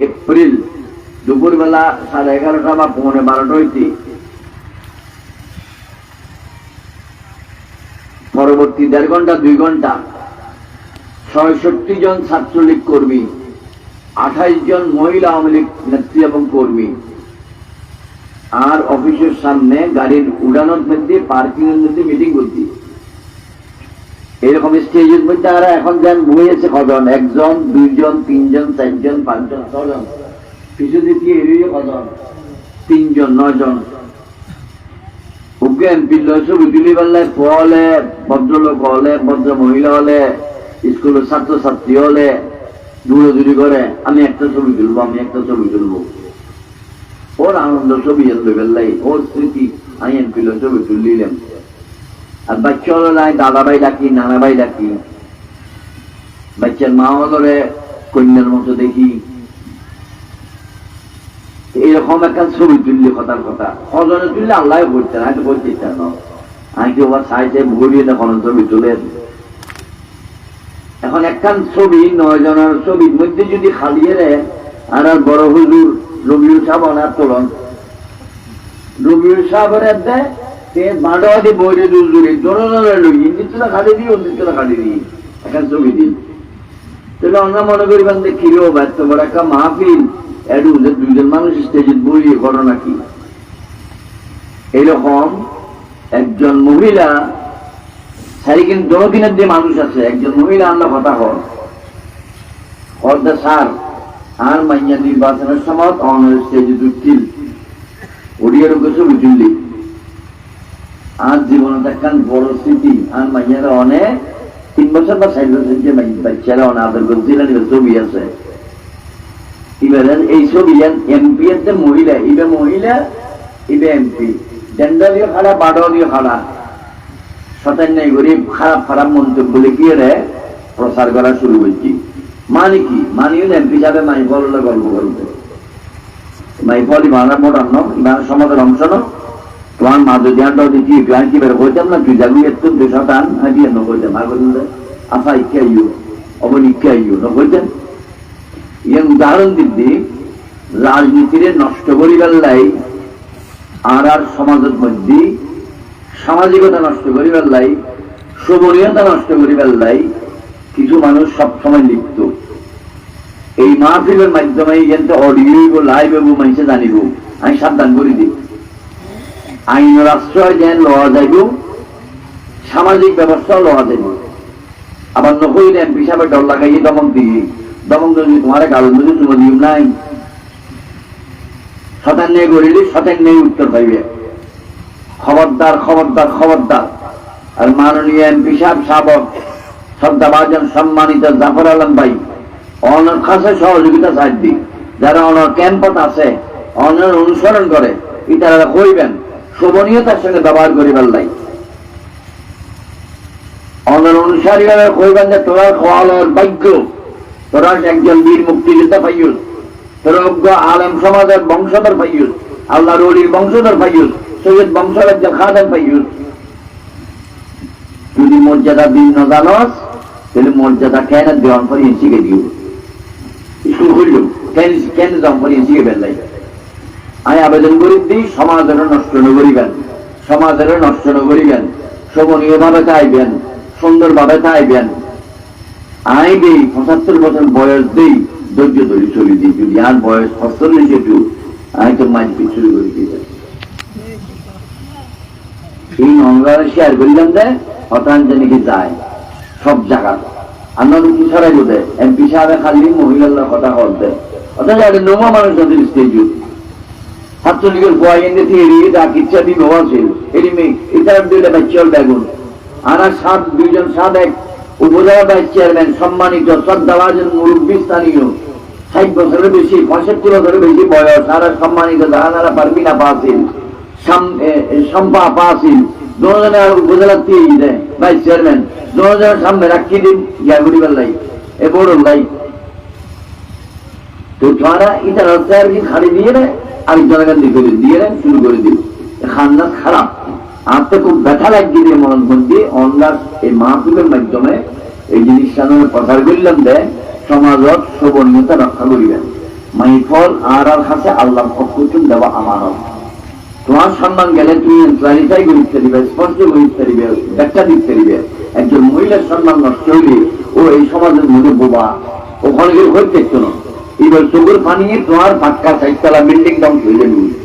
April, দুপুরবেলা সাড়ে এগারোটা বা পৌনে বারোটা হইতে। পরবর্তী দেড় ঘণ্টা, দুই ঘণ্টা। ছয়ষট্টি জন ছাত্রলীগ কর্মী, আঠাইশ জন মহিলা আওয়ামী লীগ নেত্রী এবং কর্মী। আর অফিসের সামনে গাড়ির উড়ানোর মধ্যে পার্কিং এর মধ্যে মিটিং করছি। এরকম স্টেজের মধ্যে আর এখন যেন বইয়েছে কজন? একজন, দুইজন, তিনজন, চারজন, পাঁচজন, ছজন। পিছু দিকে এড়িয়ে কজন? তিনজন পারলে হলে, ভদ্রলোক হলে, ভদ্র মহিলা হলে, স্কুলের ছাত্রছাত্রী হলে করে, আমি একটা ছবি তুলবো, আমি একটা ছবি তুলবো। ওর আনন্দ ছবি এনবে বেল্লাই ওর স্মৃতি, আমি এমপি ছবি তুলিলাম আর বাচ্চা হলো নাই দাদা ভাই ডাকি। নানা ভাই ডাকি বাচ্চার কন্যার মতো দেখি। এরকম একটা ছবি তুললে কথার কথা। সজনে তুললে আল্লাহ বলতে চান আমি কি ওবার ভরিয়ে ছবি তুলে? এখন একখান ছবি, নয় জনের ছবির মধ্যে যদি খালিয়ে আর আর বড় হুজুর রবিউল সাহেব অনার তোলন। রবিউল সাহেবের দেয় দিই এখন ছবি দিই। তাহলে আমরা মনে করি বান্ধে ব্যর্থ একটা মাহফিল। এডু যে দুইজন মানুষ স্টেজে একজন মহিলা সাইকেল জনদিনের যে মানুষ আছে, একজন মহিলা আমরা কথা হন। সার, আর মাইয়া নির্বাচনের সময় অনার স্টেজে দুটিল ওড়িয়ার কিছু বুঝলি আর জীবনে দেখান বড় স্মৃতি আর মাইয়ারা অনেক তিন বছর বা বছর যে বাচ্চারা ছবি আছে। এই ছবি এমপি মহিলা মহিলা এমপি। জেন্ডারিও শতান্য গরিব খারাপ খারাপ মন্তব্য রে প্রচার করা শুরু করছি। মানে কি? মানিও এমপি হিসাবে মাই ফলে গল্প করবে। মাই ফল ইমানের মোট অন্য ইমানের সমাজের অংশ ন করতাম না তুই অবন উদাহরণ দিদি রাজনীতির নষ্ট করিবার লাই আর আর সমাজের মধ্যে সামাজিকতা নষ্ট করিবার লাই, শোভনীয়তা নষ্ট করিবার লাই কিছু মানুষ সবসময় লিপ্ত। এই মাহফিলের মাধ্যমে অডিও লাইভ হব মানুষে জানিব। আমি সাবধান করে দিই আইন রাষ্ট্র যেন লওয়া যাইব সামাজিক ব্যবস্থাও লওয়া যাইব আবার নকইলে এমপি সাহেব ডর লাগাইয়ে দমক দিয়ে দমক যদি তোমার কারণ যদি তোমার নিয়ম নাই। শতান নিয়ে গড়িলে শতান নিয়ে উত্তর পাইবে। খবরদার খবরদার খবরদার। আর মাননীয় এমপি সাহেব সাবক শ্রদ্ধাভাজন সম্মানিত জাফর আলম ভাই, অনার কাছে সহযোগিতা সাহায্য যারা অনার ক্যাম্পত আছে, অনার অনুসরণ করে ইতারা কইবেন শোভনীয়তার সঙ্গে ব্যবহার করিবার লাই অনার অনুসারীরা কইবেন যে তোরা খোয়ালোর ভাগ্য তোরা একজন বীর মুক্তিযোদ্ধা পাইয়ুস তোরা অজ্ঞ আলম সমাজের বংশধর পাইয়ুস আল্লাহ রলির বংশধর পাইয়ুস সৈয়দ বংশের একজন খাদেম পাইয়ুস যদি মর্যাদা দিন না জানস, তাহলে মর্যাদা কেন দেওয়ান করিয়ে শিখে দিও? স্কুল খুলল কেন কেন দাম করিয়ে শিখে ফেললাই? আমি আবেদন করি দিই সমাজের নষ্ট নগরিবেন সমাজের নষ্ট নগরিবেন শোভনীয় ভাবে চাইবেন সুন্দর ভাবে চাইবেন। আই দিই পঁচাত্তর বছর বয়স দিই, ধৈর্য ধরে চলে দিই, যদি আর বয়স পঁচল্লিশ একটু, আমি তো মাইক শুরু করে দিই। এই অঙ্গারে শেয়ার করলাম দে হতাঞ্জনীকে যায়? সব জায়গা। কি ছড়াই বোধে, এমপি সাহেব খালি মহিলার কথা বলতে অথচ একটা নোমা মানুষ ওদের স্টেজ ছাত্রলীগের এনে এড়িয়ে ডাক ইচ্ছা বিবাহ ছিল। এটি মেয়ে এটা দিলে বাচ্চাল বেগুন। আনার সাত দুইজন সাবেক উপজেলা ভাইস চেয়ারম্যান সম্মানিত, শ্রদ্ধাভাজন মুরব্বী স্থানীয়। ষাট বছরের বেশি, পঁয়ষট্টি বছরের বেশি বয়স, আর সম্মানিত জাহানারা পারবিনা পাসিল। সম্পা পাসিল। দুজনের উপজেলা দিয়ে দেয় ভাইস চেয়ারম্যান দুজনের সামনে রাখি দিন, ইয়া করিবার লাই এ বড় লাই। তো তারা এটা রাস্তায় কি খালি দিয়ে দেয় আমি জনগণ করে দিয়ে দেন, শুরু করে দিব। খান্না খারাপ আর খুব ব্যথা লাগিয়ে দিয়ে মন মধ্যে অন্যার এই মাহফিলের মাধ্যমে এই জিনিসটা প্রচার করলাম দেয় সমাজত শোভনীয়তা রক্ষা করিবেন। মাইফল আর আর কাছে আল্লাহর পক্ষ দেওয়া আমানত। তোমার সম্মান গেলে তুমি ক্লারিফাই করতে দিবে, স্পষ্ট করতে দিবে, ব্যাখ্যা দিতে দিবে। একজন মহিলার সম্মান নষ্ট হইলে ও এই সমাজের মধ্যে বোবা। ওখানে দেখতো না। এবার চোখের পানি তোমার পাক্কা চাইতলা বিল্ডিং ডাউন হয়ে যাবে।